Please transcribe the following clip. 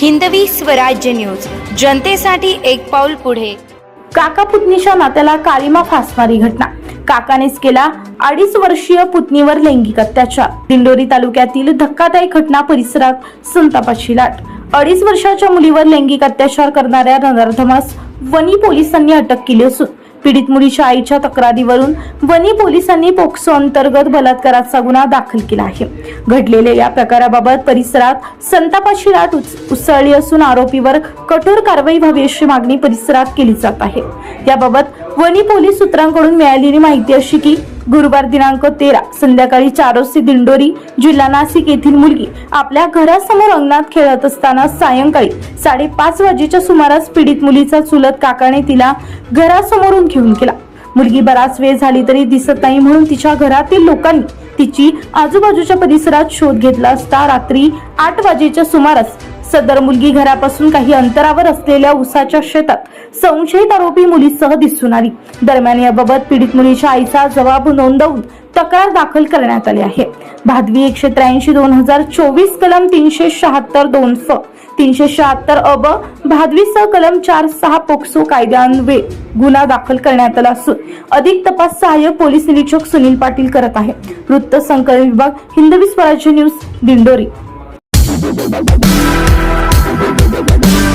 Hindavi Swarajya news. जनतेसाठी एक पाऊल पुढे. काका पुतणीच्या नात्याला कालिमा फासणारी घटना. काकानेच केला अडीच वर्षीय पुतणीवर लैंगिक अत्याचार. दिंडोरी तालुक्यातील धक्कादायक घटना परिसरात संतापाची लाट. अडीच वर्षाच्या मुलीवर लैंगिक अत्याचार करणाऱ्या नराधमास वनी पोलिसांनी अटक केली असून पीडित मुलीच्या आईच्या तक्रारीवरून वनी पोलिसांनी पोक्सो अंतर्गत बलात्काराचा गुन्हा दाखल केला आहे. घडलेल्या या प्रकाराबाबत परिसरात संतापाची लाट उसळली असून आरोपीवर कठोर कारवाई व्हावी अशी मागणी परिसरात केली जात आहे. याबाबत वनी पोलीस सूत्रांकडून मिळालेली माहिती अशी की गुरुवार दिनांक तेरा संध्याकाळी चारोसी दिंडोरी जिल्हा नाशिक येथील मुलगी आपल्या घरासमोर अंगणात खेळत असताना सायंकाळी साडेपाच वाजेच्या सुमारास पीडित मुलीचा चुलत काकाने तिला घरासमोरून घेऊन गेला मुलगी बराच वेळ झाली तरी दिसत नाही म्हणून तिच्या घरातील लोकांनी तिची आजूबाजूच्या परिसरात शोध घेतला असता रात्री आठ वाजेच्या सुमारास सदर मुलगी घरापासून काही अंतरावर असलेल्या उसाच्या शेतात संशयित आरोपी मुलीसह दिसून आली. दरम्यान याबाबत पीडित मुलीच्या आईचा जबाब नोंदवून तक्रार दाखल करण्यात आली आहे. भादवी एकशे त्र्याऐंशी दोन हजार चोवीस कलम तीनशे शहात्तर दोन फ तीनशे शहात्तर अब भादवी स कलम चार सहा पोक्सो कायद्यान्वये गुन्हा दाखल करण्यात आला असून अधिक तपास सहाय्यक पोलीस निरीक्षक सुनील पाटील करत आहे. वृत्त संकलन विभाग Hindavi Swarajya news Dindori. Thank you.